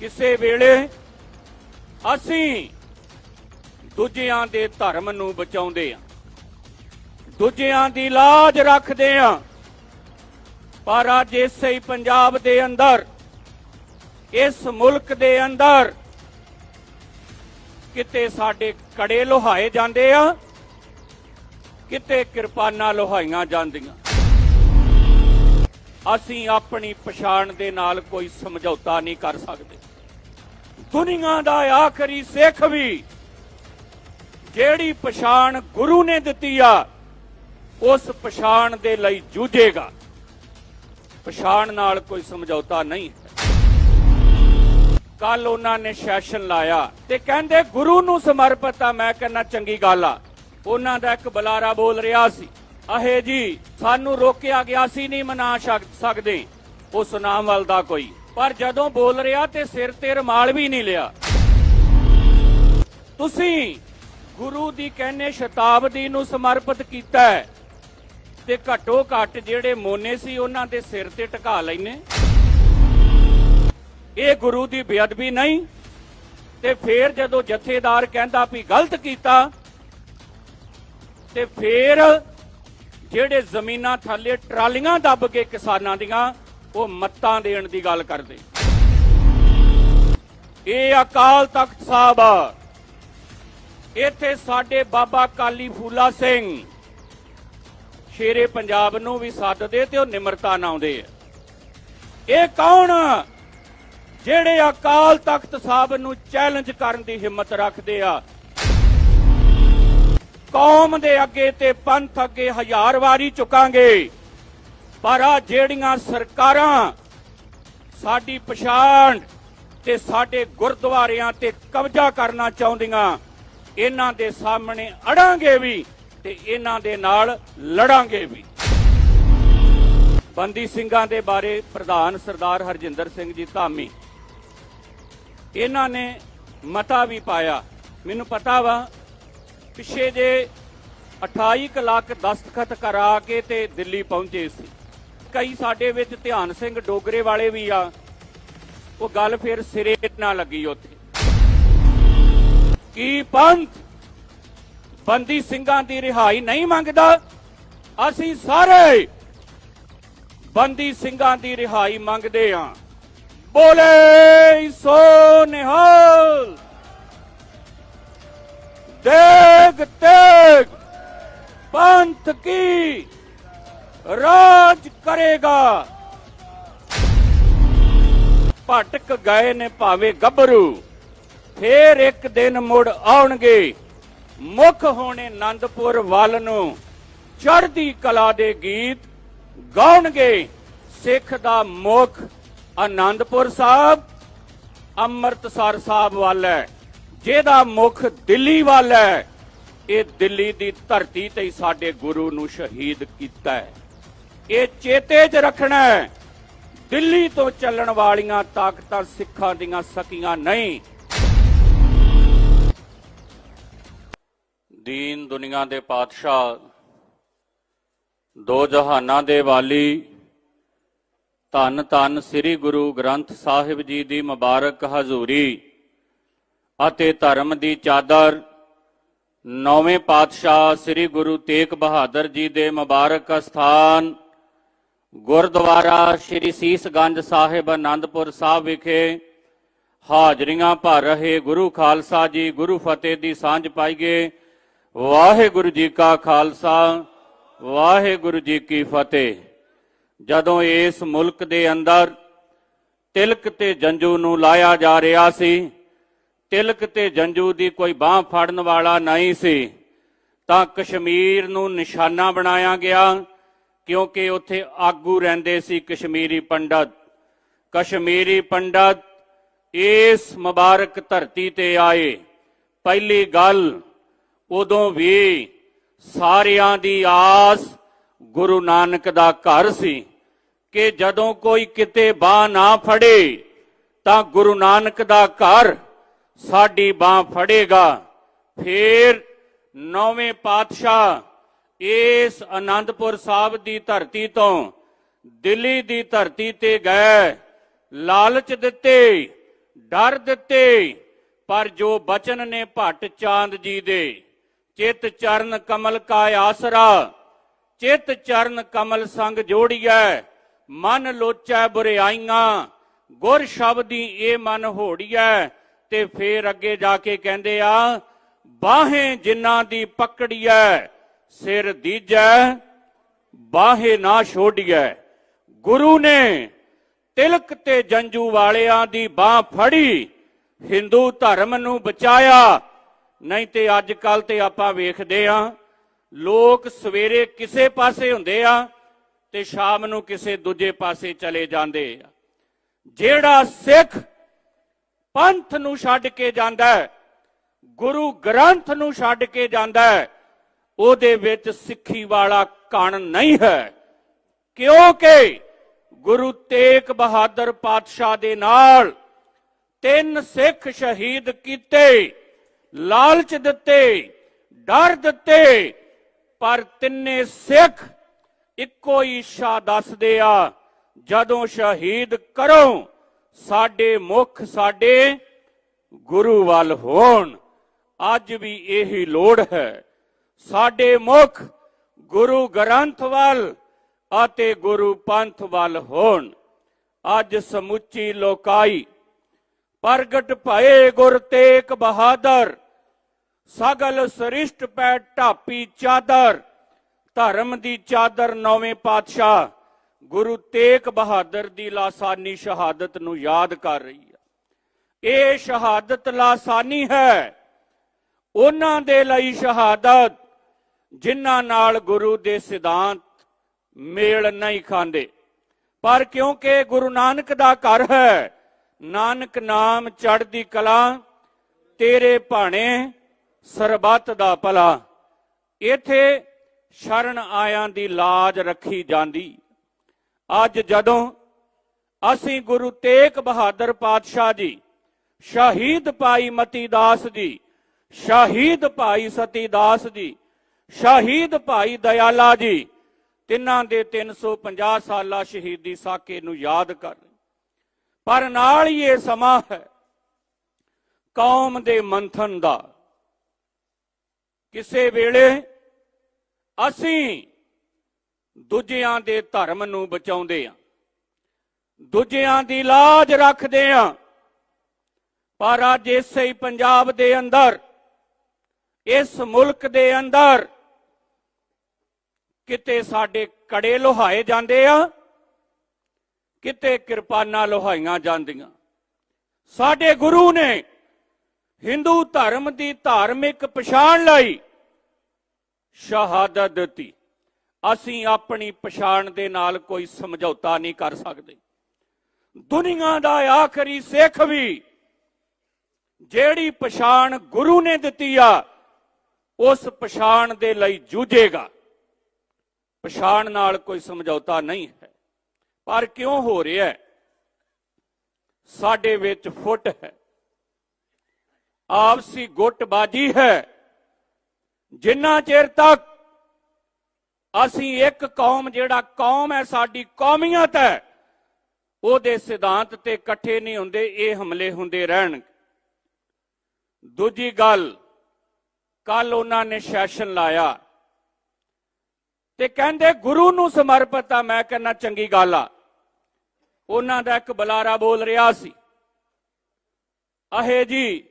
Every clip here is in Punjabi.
ਕਿਸੇ ਵੇਲੇ ਅਸੀਂ ਦੂਜਿਆਂ ਦੇ ਧਰਮ ਨੂੰ ਬਚਾਉਂਦੇ ਆ ਦੂਜਿਆਂ ਦੀ ਲਾਜ ਰੱਖਦੇ ਆ ਪਰ ਅੱਜ ਇਸੇ ਹੀ ਪੰਜਾਬ ਦੇ ਅੰਦਰ, ਇਸ ਮੁਲਕ ਦੇ ਅੰਦਰ ਕਿਤੇ ਸਾਡੇ ਕੜੇ ਲੋਹਾਏ ਜਾਂਦੇ ਆ, ਕਿਤੇ ਕਿਰਪਾਨਾਂ ਲੋਹਾਈਆਂ ਜਾਂਦੀਆਂ। ਅਸੀਂ ਆਪਣੀ ਪਛਾਣ ਦੇ ਨਾਲ ਕੋਈ ਸਮਝੌਤਾ ਨਹੀਂ ਕਰ ਸਕਦੇ। ਦੁਨੀਆ ਦਾ ਆਖਰੀ ਸਿੱਖ ਵੀ ਜਿਹੜੀ ਪਛਾਣ ਗੁਰੂ ਨੇ ਦਿੱਤੀ ਆ, ਉਸ ਪਛਾਣ ਦੇ ਲਈ ਜੂਝੇਗਾ। ਪਛਾਣ ਨਾਲ ਕੋਈ ਸਮਝੌਤਾ ਨਹੀਂ ਕੱਲ ਉਹਨਾਂ ਨੇ ਸੈਸ਼ਨ ਲਾਇਆ ਤੇ ਕਹਿੰਦੇ ਗੁਰੂ ਨੂੰ ਸਮਰਪਿਤ ਆ ਮੈਂ ਕਹਿੰਦਾ ਚੰਗੀ ਗੱਲ ਆ। ਉਹਨਾਂ ਦਾ ਇੱਕ ਬੁਲਾਰਾ ਬੋਲ ਰਿਹਾ ਸੀ। ਅਹੇ ਜੀ, ਸਾਨੂੰ ਰੋਕਿਆ ਗਿਆ ਸੀ, ਨਹੀਂ ਮਨਾ ਸਕਦੇ ਉਸ ਨਾਮ ਵੱਲ ਦਾ ਕੋਈ ਪਰ ਜਦੋਂ ਬੋਲ ਰਿਹਾ ਤੇ ਸਿਰ ਤੇ ਰਮਾਲ ਵੀ ਨਹੀਂ ਲਿਆ। ਤੁਸੀਂ ਗੁਰੂ ਦੀ ਕਹਿੰਨੇ ਸ਼ਤਾਬਦੀ ਨੂੰ ਸਮਰਪਿਤ ਕੀਤਾ ਹੈ ਤੇ ਘੱਟੋ ਘੱਟ ਜਿਹੜੇ ਮੋਨੇ ਸੀ ਉਹਨਾਂ ਦੇ ਸਿਰ ਤੇ ਟਿਕਾ ਲੈਨੇ ਇਹ ਗੁਰੂ ਦੀ ਬੇਅਦਬੀ ਨਹੀਂ ਤੇ ਫੇਰ ਜਦੋਂ ਜਥੇਦਾਰ ਕਹਿੰਦਾ ਵੀ ਗਲਤ ਕੀਤਾ ਤੇ ਫੇਰ ਜਿਹੜੇ ਜ਼ਮੀਨਾਂ ਥੱਲੇ ਟਰਾਲੀਆਂ ਦੱਬ ਕੇ ਕਿਸਾਨਾਂ ਦੀਆਂ ਉਹ ਮੱਤਾਂ ਦੇਣ ਦੀ ਗੱਲ ਕਰਦੇ। ਇਹ ਅਕਾਲ ਤਖਤ ਸਾਹਿਬ ਆ ਇੱਥੇ ਸਾਡੇ ਬਾਬਾ ਕਾਲੀ ਫੂਲਾ ਸਿੰਘ, ਸ਼ੇਰੇ ਪੰਜਾਬ ਨੂੰ ਵੀ ਸੱਦਦੇ ਤੇ ਉਹ ਨਿਮਰਤਾ ਨਾਲ ਆਉਂਦੇ ਆ। ਇਹ ਕੌਣ? ਜਿਹੜੇ ਅਕਾਲ ਤਖਤ ਸਾਹਿਬ ਨੂੰ ਚੈਲੰਜ ਕਰਨ ਦੀ ਹਿੰਮਤ ਰੱਖਦੇ ਆ। ਕੌਮ ਦੇ ਅੱਗੇ ਤੇ ਪੰਥ ਅੱਗੇ ਹਜ਼ਾਰ ਵਾਰੀ ਝੁਕਾਂਗੇ ਪਰ ਆ ਜਿਹੜੀਆਂ ਸਰਕਾਰਾਂ ਸਾਡੀ ਪਛਾਣ ਤੇ ਸਾਡੇ ਗੁਰਦੁਆਰਿਆਂ ਤੇ ਕਬਜ਼ਾ ਕਰਨਾ ਚਾਹੁੰਦੀਆਂ, ਇਹਨਾਂ ਦੇ ਸਾਹਮਣੇ ਅੜਾਂਗੇ ਵੀ ਤੇ ਇਹਨਾਂ ਦੇ ਨਾਲ ਲੜਾਂਗੇ ਵੀ। ਬੰਦੀ ਸਿੰਘਾਂ ਦੇ ਬਾਰੇ ਪ੍ਰਧਾਨ ਸਰਦਾਰ ਹਰਜਿੰਦਰ ਸਿੰਘ ਜੀ ਧਾਮੀ, ਇਹਨਾਂ ਨੇ ਮਤਾ ਵੀ ਪਾਇਆ। ਮੈਨੂੰ ਪਤਾ ਵਾ, ਪਿੱਛੇ ਜੇ 28 ਕੁ ਲੱਖ ਦਸਤਖਤ ਕਰਾ ਕੇ ਤੇ ਦਿੱਲੀ ਪਹੁੰਚੇ ਸੀ। ਕਈ ਸਾਡੇ ਵਿੱਚ ਧਿਆਨ ਸਿੰਘ ਡੋਗਰੇ ਵਾਲੇ ਵੀ ਆ। ਉਹ ਗੱਲ ਫਿਰ ਸਿਰੇ ਨਾ ਲੱਗੀ ਉੱਥੇ। ਕੀ ਪੰਥ ਬੰਦੀ ਸਿੰਘਾਂ ਦੀ ਰਿਹਾਈ ਨਹੀਂ ਮੰਗਦਾ? ਅਸੀਂ ਸਾਰੇ ਬੰਦੀ ਸਿੰਘਾਂ ਦੀ ਰਿਹਾਈ ਮੰਗਦੇ ਹਾਂ। ਬੋਲੇ ਸੋ ਨਿਹਾਲ। ਦੇਗ ਤੇਗ ਪੰਥ ਕੀ ਰਾਜ ਕਰੇਗਾ। ਭਟਕ ਗਏ ਨੇ ਭਾਵੇਂ ਗੱਭਰੂ, ਫੇਰ ਇੱਕ ਦਿਨ ਮੁੜ ਆਉਣਗੇ। ਮੁਖ ਹੋਣੇ ਆਨੰਦਪੁਰ ਵੱਲ ਨੂੰ, ਚੜ੍ਹਦੀ ਕਲਾ ਦੇ ਗੀਤ ਗਾਉਣਗੇ। ਸਿੱਖ ਦਾ ਮੁਖ ਆਨੰਦਪੁਰ ਸਾਹਿਬ, ਅੰਮ੍ਰਿਤਸਰ ਸਾਹਿਬ ਵੱਲ ਹੈ। ਜਿਹਦਾ ਮੁਖ ਦਿੱਲੀ ਵੱਲ ਹੈ। ਇਹ ਦਿੱਲੀ ਦੀ ਧਰਤੀ ਤੇ ਸਾਡੇ ਗੁਰੂ ਨੂੰ ਸ਼ਹੀਦ ਕੀਤਾ ਹੈ। ਇਹ ਚੇਤੇ 'ਚ ਰੱਖਣਾ ਹੈ। ਦਿੱਲੀ ਤੋਂ ਚੱਲਣ ਵਾਲੀਆਂ ਤਾਕਤਾਂ ਸਿੱਖਾਂ ਦੀਆਂ ਸਕੀਆਂ ਨਹੀਂ। ਦੀਨ ਦੁਨੀਆ ਦੇ ਪਾਤਸ਼ਾਹ, ਦੋ ਜਹਾਨਾਂ ਦੇ ਵਾਲੀ ਧੰਨ ਧੰਨ ਸ੍ਰੀ ਗੁਰੂ ਗ੍ਰੰਥ ਸਾਹਿਬ ਜੀ ਦੀ ਮੁਬਾਰਕ ਹਜ਼ੂਰੀ ਅਤੇ ਧਰਮ ਦੀ ਚਾਦਰ, ਨੌਵੇਂ ਪਾਤਸ਼ਾਹ ਸ੍ਰੀ ਗੁਰੂ ਤੇਗ ਬਹਾਦਰ ਜੀ ਦੇ ਮੁਬਾਰਕ ਸਥਾਨ ਗੁਰਦੁਆਰਾ ਸ੍ਰੀ ਸੀਸਗੰਜ ਸਾਹਿਬ ਆਨੰਦਪੁਰ ਸਾਹਿਬ ਵਿਖੇ ਹਾਜ਼ਰੀਆਂ ਭਰ ਰਹੇ ਗੁਰੂ ਖਾਲਸਾ ਜੀ, ਗੁਰੂ ਫਤਿਹ ਦੀ ਸਾਂਝ ਪਾਈਏ। ਵਾਹਿਗੁਰੂ ਜੀ ਕਾ ਖਾਲਸਾ, ਵਾਹਿਗੁਰੂ ਜੀ ਕੀ ਫਤਿਹ। ਜਦੋਂ ਇਸ ਮੁਲਕ ਦੇ ਅੰਦਰ ਤਿਲਕ ਤੇ ਜੰਜੂ ਨੂੰ ਲਾਇਆ ਜਾ ਰਿਹਾ ਸੀ, ਤਿਲਕ ਤੇ ਜੰਜੂ ਦੀ ਕੋਈ ਬਾਹ ਫੜਨ ਵਾਲਾ ਨਹੀਂ ਸੀ, ਤਾਂ ਕਸ਼ਮੀਰ ਨੂੰ ਨਿਸ਼ਾਨਾ ਬਣਾਇਆ ਗਿਆ। ਕਿਉਂਕਿ ਉੱਥੇ ਆਗੂ ਰਹਿੰਦੇ ਸੀ ਕਸ਼ਮੀਰੀ ਪੰਡਤ। ਕਸ਼ਮੀਰੀ ਪੰਡਤ ਇਸ ਮੁਬਾਰਕ ਧਰਤੀ ਤੇ ਆਏ। ਪਹਿਲੀ ਗੱਲ, ਉਦੋਂ ਵੀ ਸਾਰਿਆਂ ਦੀ ਆਸ ਗੁਰੂ ਨਾਨਕ ਦਾ ਘਰ ਸੀ ਕਿ ਜਦੋਂ ਕੋਈ ਕਿਤੇ ਬਾਹ ਨਾ ਫੜੇ, ਤਾਂ ਗੁਰੂ ਨਾਨਕ ਦਾ ਘਰ ਸਾਡੀ ਬਾਹ ਫੜੇਗਾ। ਫੇਰ ਨੌਵੇਂ ਪਾਤਸ਼ਾਹ ਇਸ ਆਨੰਦਪੁਰ ਸਾਹਿਬ ਦੀ ਧਰਤੀ ਤੋਂ ਦਿੱਲੀ ਦੀ ਧਰਤੀ ਤੇ ਗਏ। ਲਾਲਚ ਦਿੱਤੇ, ਡਰ ਦਿੱਤੇ, ਪਰ ਜੋ ਬਚਨ ਨੇ ਭੱਟ ਚਾਂਦ ਜੀ ਦੇ, ਚਿਤ ਚਰਨ ਕਮਲ ਕਾ ਆਸਰਾ, ਚਿਤ ਚਰਨ ਕਮਲ ਸੰਗ ਜੋੜੀਐ, ਮਨ ਲੋਚੈ ਬੁਰਿਆਈਆਂ ਗੁਰ ਸ਼ਬਦੀ ਇਹ ਮਨ ਹੋੜੀਐ, ਤੇ ਫੇਰ ਅੱਗੇ ਜਾ ਕੇ ਕਹਿੰਦੇ ਆ, ਬਾਹੇ ਜਿਨ੍ਹਾਂ ਦੀ ਪਕੜੀਐ ਸਿਰ ਦੀਜੈ, ਬਾਹੇ ਨਾ ਛੋੜੀਐ। ਗੁਰੂ ਨੇ ਤਿਲਕ ਤੇ ਜੰਜੂ ਵਾਲਿਆਂ ਦੀ ਬਾਹ ਫੜੀ। ਹਿੰਦੂ ਧਰਮ ਨੂੰ ਬਚਾਇਆ। ਨਹੀਂ ਤੇ ਅੱਜ ਕੱਲ ਤੇ ਆਪਾਂ ਵੇਖਦੇ ਆ, ਲੋਕ ਸਵੇਰੇ ਕਿਸੇ ਪਾਸੇ ਹੁੰਦੇ ਆ ਤੇ ਸ਼ਾਮ ਨੂੰ ਕਿਸੇ ਦੂਜੇ ਪਾਸੇ ਚਲੇ ਜਾਂਦੇ ਆ। ਜਿਹੜਾ ਸਿੱਖ ਪੰਥ ਨੂੰ ਛੱਡ ਕੇ ਜਾਂਦਾ ਗੁਰੂ ਗ੍ਰੰਥ ਨੂੰ ਛੱਡ ਕੇ ਜਾਂਦਾ ਉਹਦੇ ਵਿੱਚ ਸਿੱਖੀ ਵਾਲਾ ਕਣ ਨਹੀਂ ਹੈ। ਕਿਉਂਕਿ ਗੁਰੂ ਤੇਗ ਬਹਾਦਰ ਪਾਤਸ਼ਾਹ ਦੇ ਨਾਲ ਤਿੰਨ ਸਿੱਖ ਸ਼ਹੀਦ ਕੀਤੇ, ਲਾਲਚ ਦਿੱਤੇ, ਡਰ ਦਿੱਤੇ, ਪਰ ਤਿੰਨੇ ਸਿੱਖ ਇੱਕੋ ਹੀ ਇੱਛਾ ਦੱਸਦੇ ਆ, ਜਦੋਂ ਸ਼ਹੀਦ ਕਰੋ, ਸਾਡੇ ਮੁਖ ਸਾਡੇ ਗੁਰੂ ਵੱਲ ਹੋਣ। ਅੱਜ ਵੀ ਇਹੀ ਲੋੜ ਹੈ। ਸਾਡੇ ਮੁਖ ਗੁਰੂ ਗ੍ਰੰਥ ਵੱਲ ਅਤੇ ਗੁਰੂ ਪੰਥ ਵੱਲ ਹੋਣ। ਅੱਜ ਸਮੁੱਚੀ ਲੋਕਾਈ ਪ੍ਰਗਟ ਭਏ ਗੁਰ ਤੇਗ ਬਹਾਦਰ, ਸਗਲ ਸ੍ਰਿਸ਼ਟ ਪੈ ਢਾਪੀ ਚਾਦਰ, ਧਰਮ ਦੀ ਚਾਦਰ ਨੌਵੇਂ ਪਾਤਸ਼ਾਹ ਗੁਰੂ ਤੇਗ ਬਹਾਦਰ ਦੀ ਲਾਸਾਨੀ ਸ਼ਹਾਦਤ ਨੂੰ ਯਾਦ ਕਰ ਰਹੀ ਹੈ। ਇਹ ਸ਼ਹਾਦਤ ਲਾਸਾਨੀ ਹੈ। ਉਹਨਾਂ ਦੇ ਲਈ ਸ਼ਹਾਦਤ ਜਿਨ੍ਹਾਂ ਨਾਲ ਗੁਰੂ ਦੇ ਸਿਧਾਂਤ ਮੇਲ ਨਹੀਂ ਖਾਂਦੇ। ਪਰ ਕਿਉਂਕਿ ਗੁਰੂ ਨਾਨਕ ਦਾ ਘਰ ਹੈ, ਨਾਨਕ ਨਾਮ ਚੜ੍ਹਦੀ ਕਲਾ, ਤੇਰੇ ਭਾਣੇ ਸਰਬੱਤ ਦਾ ਭਲਾ। ਇਥੇ ਸ਼ਰਨ ਆਇਆਂ ਦੀ ਲਾਜ ਰੱਖੀ ਜਾਂਦੀ। ਅੱਜ ਜਦੋਂ ਅਸੀਂ ਗੁਰੂ ਤੇਗ ਬਹਾਦਰ ਪਾਤਸ਼ਾਹ ਜੀ, ਸ਼ਹੀਦ ਭਾਈ ਮਤੀ ਦਾਸ ਜੀ, ਸ਼ਹੀਦ ਭਾਈ ਸਤੀ ਦਾਸ ਜੀ ਸ਼ਹੀਦ ਭਾਈ ਦਇਆਲਾ ਜੀ, ਤਿੰਨਾਂ ਦੇ 350 ਸਾਲਾ ਸ਼ਹੀਦੀ ਸਾਕੇ ਨੂੰ ਯਾਦ ਕਰ ਰਹੇ। ਪਰ ਨਾਲ ਹੀ ਇਹ ਸਮਾਂ ਹੈ, ਕੌਮ ਦੇ ਮੰਥਨ ਦਾ। ਕਿਸੇ ਵੇਲੇ ਅਸੀਂ ਦੂਜਿਆਂ ਦੇ ਧਰਮ ਨੂੰ ਬਚਾਉਂਦੇ ਆ ਦੂਜਿਆਂ ਦੀ ਲਾਜ ਰੱਖਦੇ ਆ ਪਰ ਅੱਜ ਇਸੇ ਹੀ ਪੰਜਾਬ ਦੇ ਅੰਦਰ, ਇਸ ਮੁਲਕ ਦੇ ਅੰਦਰ ਕਿਤੇ ਸਾਡੇ ਕੜੇ ਲੋਹਾਏ ਜਾਂਦੇ ਆ, ਕਿਤੇ ਕਿਰਪਾਨਾਂ ਲੋਹਾਈਆਂ ਜਾਂਦੀਆਂ। ਸਾਡੇ ਗੁਰੂ ਨੇ ਹਿੰਦੂ ਧਰਮ ਦੀ ਧਾਰਮਿਕ ਪਛਾਣ ਲਈ ਸ਼ਹਾਦਤ ਦਿੱਤੀ। ਅਸੀਂ ਆਪਣੀ ਪਛਾਣ ਦੇ ਨਾਲ ਕੋਈ ਸਮਝੌਤਾ ਨਹੀਂ ਕਰ ਸਕਦੇ। ਦੁਨੀਆ ਦਾ ਆਖਰੀ ਸਿੱਖ ਵੀ ਜਿਹੜੀ ਪਛਾਣ ਗੁਰੂ ਨੇ ਦਿੱਤੀ ਆ, ਉਸ ਪਛਾਣ ਦੇ ਲਈ ਜੂਝੇਗਾ। ਪਛਾਣ ਨਾਲ ਕੋਈ ਸਮਝੌਤਾ ਨਹੀਂ ਹੈ। ਪਰ ਕਿਉਂ ਹੋ ਰਿਹਾ ਹੈ? ਸਾਡੇ ਵਿੱਚ ਫੁੱਟ ਹੈ। ਆਪਸੀ ਗੁੱਟਬਾਜੀ ਹੈ। ਜਿੰਨਾ ਚਿਰ ਤੱਕ ਅਸੀਂ ਇੱਕ ਕੌਮ, ਜਿਹੜਾ ਕੌਮ ਹੈ, ਸਾਡੀ ਕੌਮੀਅਤ ਹੈ, ਉਹਦੇ ਸਿਧਾਂਤ ਤੇ ਇਕੱਠੇ ਨਹੀਂ ਹੁੰਦੇ, ਇਹ ਹਮਲੇ ਹੁੰਦੇ ਰਹਿਣ ਦੂਜੀ ਗੱਲ ਕੱਲ ਉਹਨਾਂ ਨੇ ਸੈਸ਼ਨ ਲਾਇਆ। ਤੇ ਕਹਿੰਦੇ ਗੁਰੂ ਨੂੰ ਸਮਰਪਿਤ ਆ ਮੈਂ ਕਹਿੰਦਾ ਚੰਗੀ ਗੱਲ ਆ। ਉਹਨਾਂ ਦਾ ਇੱਕ ਬੁਲਾਰਾ ਬੋਲ ਰਿਹਾ ਸੀ। ਅਹੇ ਜੀ,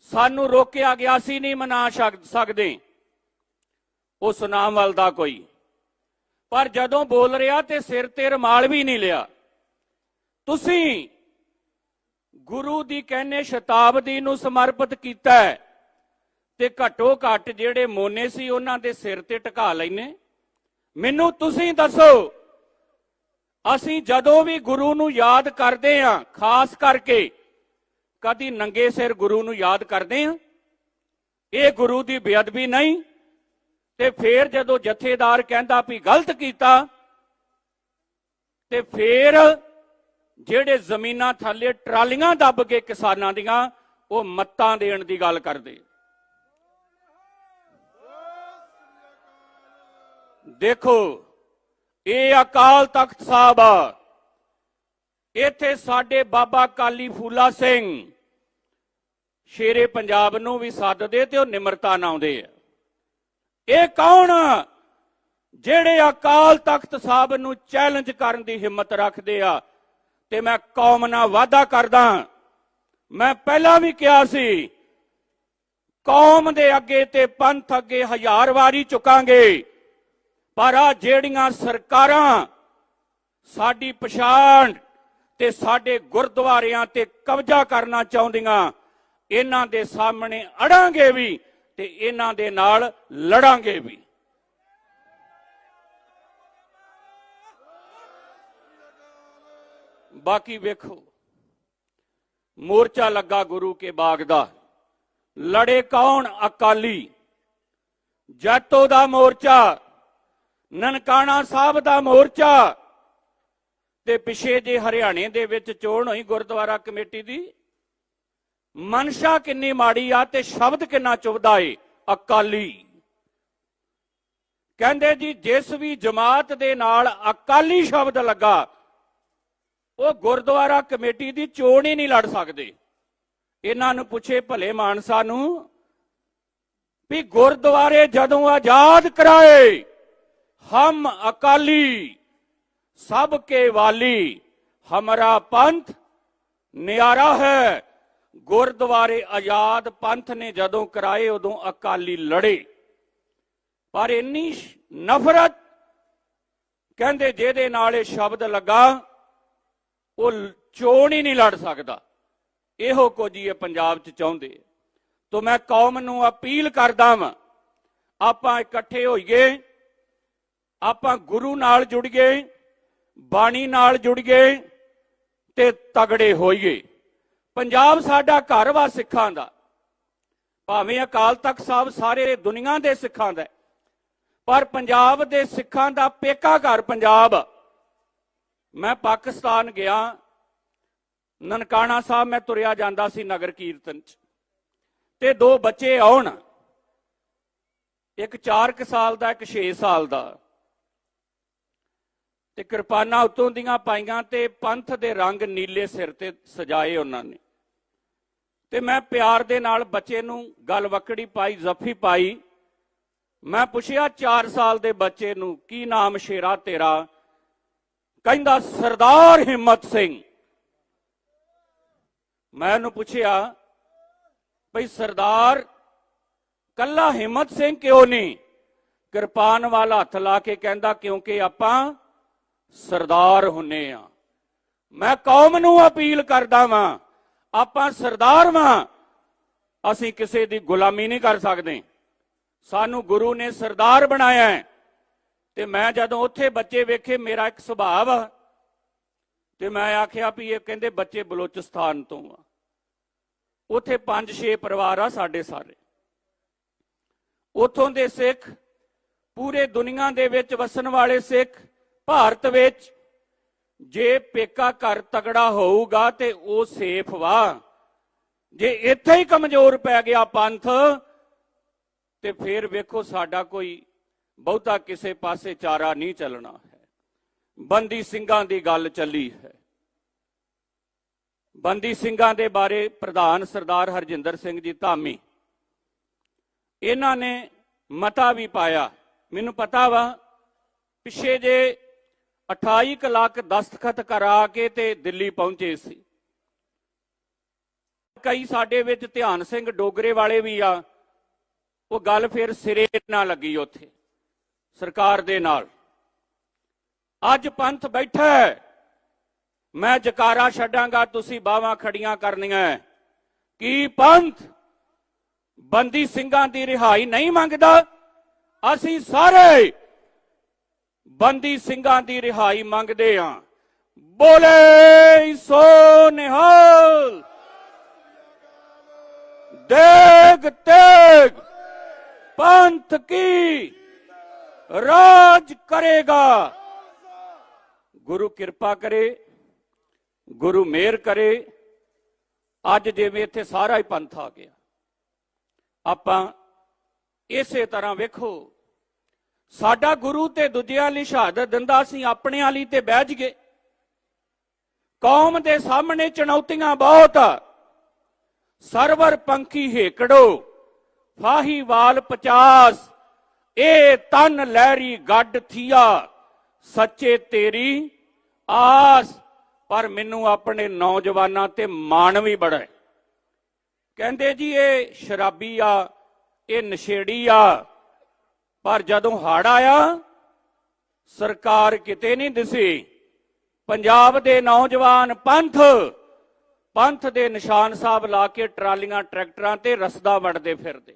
ਸਾਨੂੰ ਰੋਕਿਆ ਗਿਆ ਸੀ ਨਹੀਂ ਮਨਾ ਸਕਦੇ। ਉਸ ਨਾਮ ਵੱਲ ਦਾ ਕੋਈ। ਪਰ ਜਦੋਂ ਬੋਲ ਰਿਹਾ ਤੇ ਸਿਰ ਤੇ ਰਮਾਲ ਵੀ ਨਹੀਂ ਲਿਆ। ਤੁਸੀਂ ਗੁਰੂ ਦੀ ਕਹਿੰਨੇ ਸ਼ਤਾਬਦੀ ਨੂੰ ਸਮਰਪਿਤ ਕੀਤਾ ਹੈ। ਤੇ ਘੱਟੋ ਘੱਟ ਜਿਹੜੇ ਮੋਨੇ ਸੀ ਉਹਨਾਂ ਦੇ ਸਿਰ ਤੇ ਟਿਕਾ ਲੈਨੇ। ਮੈਨੂੰ ਤੁਸੀਂ ਦੱਸੋ, ਅਸੀਂ ਜਦੋਂ ਵੀ ਗੁਰੂ ਨੂੰ ਯਾਦ ਕਰਦੇ ਆਂ ਖਾਸ ਕਰਕੇ ਕਦੀ ਨੰਗੇ ਸਿਰ ਗੁਰੂ ਨੂੰ ਯਾਦ ਕਰਦੇ ਆਂ ਇਹ ਗੁਰੂ ਦੀ ਬੇਅਦਬੀ ਨਹੀਂ, ਤੇ ਫੇਰ ਜਦੋਂ ਜਥੇਦਾਰ ਕਹਿੰਦਾ ਵੀ ਗਲਤ ਕੀਤਾ, ਤੇ ਫੇਰ ਜਿਹੜੇ ਜ਼ਮੀਨਾਂ ਥੱਲੇ ਟਰਾਲੀਆਂ ਦੱਬ ਕੇ ਕਿਸਾਨਾਂ ਦੀਆਂ, ਉਹ ਮੱਤਾਂ ਦੇਣ ਦੀ ਗੱਲ ਕਰਦੇ। ਦੇਖੋ, ਇਹ ਅਕਾਲ ਤਖਤ ਸਾਹਿਬ ਆ। ਇੱਥੇ ਸਾਡੇ ਬਾਬਾ ਕਾਲੀ ਫੂਲਾ ਸਿੰਘ ਸ਼ੇਰੇ ਪੰਜਾਬ ਨੂੰ ਵੀ ਸੱਦਦੇ ਤੇ ਉਹ ਨਿਮਰਤਾ ਨਾਲ ਆਉਂਦੇ ਆ। ਇਹ ਕੌਣ ਜਿਹੜੇ ਅਕਾਲ ਤਖਤ ਸਾਹਿਬ ਨੂੰ ਚੈਲੰਜ ਕਰਨ ਦੀ ਹਿੰਮਤ ਰੱਖਦੇ ਆ? ਤੇ ਮੈਂ ਕੌਮ ਨਾਲ ਵਾਅਦਾ ਕਰਦਾ ਮੈਂ ਪਹਿਲਾਂ ਵੀ ਕਿਹਾ ਸੀ, ਕੌਮ ਦੇ ਅੱਗੇ ਤੇ ਪੰਥ ਅੱਗੇ ਹਜ਼ਾਰ ਵਾਰੀ ਚੁਕਾਂਗੇ ਪਰ ਆ ਜਿਹੜੀਆਂ ਸਰਕਾਰਾਂ ਸਾਡੀ ਪਛਾਣ ਤੇ ਸਾਡੇ ਗੁਰਦੁਆਰਿਆਂ ਤੇ ਕਬਜ਼ਾ ਕਰਨਾ ਚਾਹੁੰਦੀਆਂ, ਇਹਨਾਂ ਦੇ ਸਾਹਮਣੇ ਅੜਾਂਗੇ ਵੀ ਤੇ ਇਹਨਾਂ ਦੇ ਨਾਲ ਲੜਾਂਗੇ ਵੀ। ਬਾਕੀ ਵੇਖੋ, ਮੋਰਚਾ ਲੱਗਾ ਗੁਰੂ ਕੇ ਬਾਗ ਦਾ। ਲੜੇ ਕੌਣ ਅਕਾਲੀ? ਜੱਟੋ ਦਾ ਮੋਰਚਾ। ਨਨਕਾਣਾ ਸਾਹਿਬ ਦਾ ਮੋਰਚਾ ਤੇ ਪਿਛੇ ਜੇ ਹਰਿਆਣੇ ਦੇ ਵਿੱਚ ਚੋਣ ਹੋਈ ਗੁਰਦੁਆਰਾ ਕਮੇਟੀ ਦੀ, ਮਨਸ਼ਾ ਕਿੰਨੀ ਮਾੜੀ ਆ ਤੇ ਸ਼ਬਦ ਕਿੰਨਾ ਚੁਭਦਾ ਏ? ਅਕਾਲੀ। ਕਹਿੰਦੇ ਜੀ, ਜਿਸ ਵੀ ਜਮਾਤ ਦੇ ਨਾਲ ਅਕਾਲੀ ਸ਼ਬਦ ਲੱਗਾ, ਉਹ ਗੁਰਦੁਆਰਾ ਕਮੇਟੀ ਦੀ ਚੋਣ ਹੀ ਨਹੀਂ ਲੜ ਸਕਦੇ। ਇਹਨਾਂ ਨੂੰ ਪੁੱਛੇ ਭਲੇ ਮਾਨਸਾ ਨੂੰ ਵੀ ਗੁਰਦੁਆਰੇ ਜਦੋਂ ਆਜ਼ਾਦ ਕਰਾਏ ਹਮ ਅਕਾਲੀ ਸਭ ਕੇ ਵਾਲੀ ਹਮਾਰਾ ਪੰਥ ਨਿਆਰਾ ਹੈ ਗੁਰਦੁਆਰੇ ਆਜ਼ਾਦ ਪੰਥ ਨੇ ਜਦੋਂ ਕਰਾਏ ਉਦੋਂ ਅਕਾਲੀ ਲੜੇ ਪਰ ਇੰਨੀ ਨਫ਼ਰਤ ਕਹਿੰਦੇ ਜਿਹਦੇ ਨਾਲ ਇਹ ਸ਼ਬਦ ਲੱਗਾ ਉਹ ਚੋਣ ਹੀ ਨਹੀਂ ਲੜ ਸਕਦਾ ਇਹੋ ਕੁਝ ਹੀ ਪੰਜਾਬ 'ਚ ਚਾਹੁੰਦੇ ਤੋ ਮੈਂ ਕੌਮ ਨੂੰ ਅਪੀਲ ਕਰਦਾ ਵਾਂ ਆਪਾਂ ਇਕੱਠੇ ਹੋਈਏ ਆਪਾਂ ਗੁਰੂ ਨਾਲ ਜੁੜੀਏ ਬਾਣੀ ਨਾਲ ਜੁੜੀਏ ਤੇ ਤਗੜੇ ਹੋਈਏ। ਪੰਜਾਬ ਸਾਡਾ ਘਰ ਵਾ ਸਿੱਖਾਂ ਦਾ। ਭਾਵੇਂ ਅਕਾਲ ਤਖਤ ਸਾਹਿਬ ਸਾਰੇ ਦੁਨੀਆ ਦੇ ਸਿੱਖਾਂ ਦਾ ਪਰ ਪੰਜਾਬ ਦੇ ਸਿੱਖਾਂ ਦਾ ਪੇਕਾ ਘਰ ਪੰਜਾਬ ਮੈਂ ਪਾਕਿਸਤਾਨ ਗਿਆ, ਨਨਕਾਣਾ ਸਾਹਿਬ ਮੈਂ ਤੁਰਿਆ ਜਾਂਦਾ ਸੀ ਨਗਰ ਕੀਰਤਨ ਚ। ਤੇ ਦੋ ਬੱਚੇ ਆਉਣ, ਇੱਕ 4 ਸਾਲ ਦਾ, ਇੱਕ 6 ਸਾਲ ਦਾ। ਤੇ ਕਿਰਪਾਨਾਂ ਉਤੋਂ ਦੀਆਂ ਪਾਈਆਂ ਤੇ ਪੰਥ ਦੇ ਰੰਗ ਨੀਲੇ ਸਿਰ ਤੇ ਸਜਾਏ ਉਹਨਾਂ ਨੇ। ਤੇ ਮੈਂ ਪਿਆਰ ਦੇ ਨਾਲ ਬੱਚੇ ਨੂੰ ਗੱਲ ਵਕੜੀ ਪਾਈ, ਜ਼ਫੀ ਪਾਈ। ਮੈਂ ਪੁੱਛਿਆ 4 ਸਾਲ ਦੇ ਬੱਚੇ ਨੂੰ, ਕੀ ਨਾਮ ਸ਼ੇਰਾ ਤੇਰਾ? ਕਹਿੰਦਾ, ਸਰਦਾਰ ਹਿੰਮਤ ਸਿੰਘ। ਮੈਂ ਉਹਨੂੰ ਪੁੱਛਿਆ, ਭਈ ਸਰਦਾਰ, ਕੱਲਾ ਹਿੰਮਤ ਸਿੰਘ ਕਿਉਂ ਨਹੀਂ? ਕਿਰਪਾਨ ਵਾਲਾ ਹੱਥ ਲਾ ਕੇ ਕਹਿੰਦਾ, ਕਿਉਂਕਿ ਆਪਾਂ ਸਰਦਾਰ ਹੁੰਨੇ ਆ। ਮੈਂ ਕੌਮ ਨੂੰ ਅਪੀਲ ਕਰਦਾ ਵਾਂ, ਆਪਾਂ ਸਰਦਾਰ ਵਾਂ। ਅਸੀਂ ਕਿਸੇ ਦੀ ਗੁਲਾਮੀ ਨਹੀਂ ਕਰ ਸਕਦੇ। ਸਾਨੂੰ ਗੁਰੂ ਨੇ ਸਰਦਾਰ ਬਣਾਇਆ ਹੈ। ਤੇ ਮੈਂ ਜਦੋਂ ਉੱਥੇ ਬੱਚੇ ਵੇਖੇ, ਮੇਰਾ ਇੱਕ ਸੁਭਾਅ ਆ। ਤੇ ਮੈਂ ਆਖਿਆ ਵੀ ਇਹ ਕਹਿੰਦੇ ਬੱਚੇ ਬਲੋਚਿਸਤਾਨ ਤੋਂ ਆ। ਉੱਥੇ 5-6 ਪਰਿਵਾਰ ਆ ਸਾਡੇ ਸਾਰੇ। ਉੱਥੋਂ ਦੇ ਸਿੱਖ, ਪੂਰੇ ਦੁਨੀਆ ਦੇ ਵਿੱਚ ਵਸਣ ਵਾਲੇ ਸਿੱਖ ਭਾਰਤ ਵਿੱਚ ਜੇ ਪੇਕਾ ਘਰ ਤਗੜਾ ਹੋਊਗਾ ਤੇ ਉਹ ਸੇਫ ਵਾ। ਜੇ ਇੱਥੇ ਹੀ ਕਮਜ਼ੋਰ ਪੈ ਗਿਆ ਪੰਥ, ਤੇ ਫਿਰ ਵੇਖੋ ਸਾਡਾ ਕੋਈ ਬਹੁਤਾ ਕਿਸੇ ਪਾਸੇ ਚਾਰਾ ਨਹੀਂ ਚੱਲਣਾ ਹੈ। ਬੰਦੀ ਸਿੰਘਾਂ ਦੀ ਗੱਲ ਚੱਲੀ ਹੈ। ਬੰਦੀ ਸਿੰਘਾਂ ਦੇ ਬਾਰੇ ਪ੍ਰਧਾਨ ਸਰਦਾਰ ਹਰਜਿੰਦਰ ਸਿੰਘ ਜੀ ਧਾਮੀ, ਇਹਨਾਂ ਨੇ ਮਤਾ ਵੀ ਪਾਇਆ। ਮੈਨੂੰ ਪਤਾ ਵਾ, ਪਿੱਛੇ ਜੇ 28 ਕੁ ਲੱਖ ਦਸਤਖਤ ਕਰਾ ਕੇ ਤੇ ਦਿੱਲੀ ਪਹੁੰਚੇ ਸੀ। ਕਈ ਸਾਡੇ ਵਿੱਚ ਧਿਆਨ ਸਿੰਘ ਡੋਗਰੇ ਵਾਲੇ ਵੀ ਆ। ਉਹ ਗੱਲ ਫਿਰ ਸਿਰੇ ਨਾ ਲੱਗੀ ਉੱਥੇ, ਸਰਕਾਰ ਦੇ ਨਾਲ। ਅੱਜ ਪੰਥ ਬੈਠਾ ਮੈਂ ਜਕਾਰਾ ਛੱਡਾਂਗਾ, ਤੁਸੀਂ ਬਾਹਾਂ ਖੜੀਆਂ ਕਰਨੀਆਂ ਹੈ। ਕੀ ਪੰਥ ਬੰਦੀ ਸਿੰਘਾਂ ਦੀ ਰਿਹਾਈ ਨਹੀਂ ਮੰਗਦਾ? ਅਸੀਂ ਸਾਰੇ ਬੰਦੀ ਸਿੰਘਾਂ ਦੀ ਰਿਹਾਈ ਮੰਗਦੇ ਹਾਂ ਬੋਲੇ ਸੋ ਨਿਹਾਲ। ਦੇਗ ਤੇਗ ਪੰਥ ਕੀ ਰਾਜ ਕਰੇਗਾ। ਗੁਰੂ ਕਿਰਪਾ ਕਰੇ, ਗੁਰੂ ਮੇਰ ਕਰੇ। ਅੱਜ ਜਿਵੇਂ ਇੱਥੇ ਸਾਰਾ ਹੀ ਪੰਥ ਆ ਗਿਆ। ਆਪਾਂ ਇਸੇ ਤਰ੍ਹਾਂ ਵੇਖੋ ਸਾਡਾ ਗੁਰੂ ਤੇ ਦੂਜਿਆਂ ਲਈ ਸ਼ਹਾਦਤ ਦਿੰਦਾ ਸੀ ਆਪਣਿਆਂ ਲਈ ਤੇ ਬਹਿ ਜਗੇ ਕੌਮ ਦੇ ਸਾਹਮਣੇ ਚੁਣੌਤੀਆਂ ਬਹੁਤ ਆ। ਸਰਵਰ ਪੰਖੀ ਹੇਕੜੋ ਫਾਹੀਵਾਲ 50 ਇਹ ਤਨ ਲਹਿਰੀ ਗੱਡ ਥੀਆ। ਸੱਚੇ ਤੇਰੀ ਆਸ, ਪਰ ਮੈਨੂੰ ਆਪਣੇ ਨੌਜਵਾਨਾਂ ਤੇ ਮਾਣ ਵੀ ਬੜਾ ਹੈ। ਕਹਿੰਦੇ ਜੀ, ਇਹ ਸ਼ਰਾਬੀ ਆ, ਇਹ ਨਸ਼ੇੜੀ ਆ ਪਰ ਜਦੋਂ ਹੜ ਆਇਆ, ਸਰਕਾਰ ਕਿਤੇ ਨਹੀਂ ਦਿਸੀ। ਪੰਜਾਬ ਦੇ ਨੌਜਵਾਨ ਪੰਥ ਪੰਥ ਦੇ ਨਿਸ਼ਾਨ ਸਾਹਿਬ ਲਾ ਕੇ ਟਰਾਲੀਆਂ, ਟਰੈਕਟਰਾਂ ਤੇ ਰਸਦਾ ਵੜਦੇ ਫਿਰਦੇ।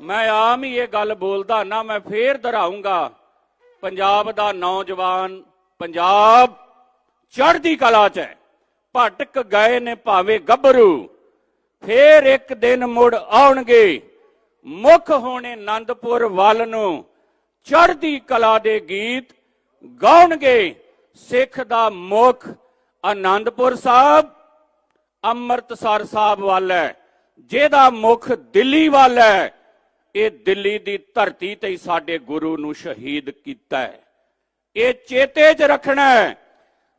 ਮੈਂ ਆਮ ਹੀ ਇਹ ਗੱਲ ਬੋਲਦਾ ਨਾ, ਮੈਂ ਫੇਰ ਦੁਹਰਾਉਂਗਾ, ਪੰਜਾਬ ਦਾ ਨੌਜਵਾਨ ਪੰਜਾਬ ਚੜ੍ਹਦੀ ਕਲਾ 'ਚ ਹੈ। ਭਟਕ ਗਏ ਨੇ ਭਾਵੇਂ ਗੱਭਰੂ। ਫੇਰ ਇੱਕ ਦਿਨ ਮੁੜ ਆਉਣਗੇ। ਮੁੱਖ ਹੋਣੇ ਆਨੰਦਪੁਰ ਵੱਲ ਨੂੰ। ਚੜ੍ਹਦੀ ਕਲਾ ਦੇ ਗੀਤ ਗਾਉਣਗੇ। ਸਿੱਖ ਦਾ ਮੁਖ ਆਨੰਦਪੁਰ ਸਾਹਿਬ, ਅੰਮ੍ਰਿਤਸਰ ਸਾਹਿਬ ਵੱਲ ਹੈ। ਜਿਹਦਾ ਮੁਖ ਦਿੱਲੀ ਵੱਲ ਹੈ। ਇਹ ਦਿੱਲੀ ਦੀ ਧਰਤੀ ਤੇ ਸਾਡੇ ਗੁਰੂ ਨੂੰ ਸ਼ਹੀਦ ਕੀਤਾ ਹੈ। ਇਹ ਚੇਤੇ 'ਚ ਰੱਖਣਾ ਹੈ।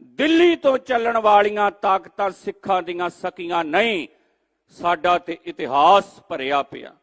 ਦਿੱਲੀ ਤੋਂ ਚੱਲਣ ਵਾਲੀਆਂ ਤਾਕਤਾਂ ਸਿੱਖਾਂ ਦੀਆਂ ਸਕੀਆਂ ਨਹੀਂ। ਸਾਡਾ ਤੇ ਇਤਿਹਾਸ ਭਰਿਆ ਪਿਆ।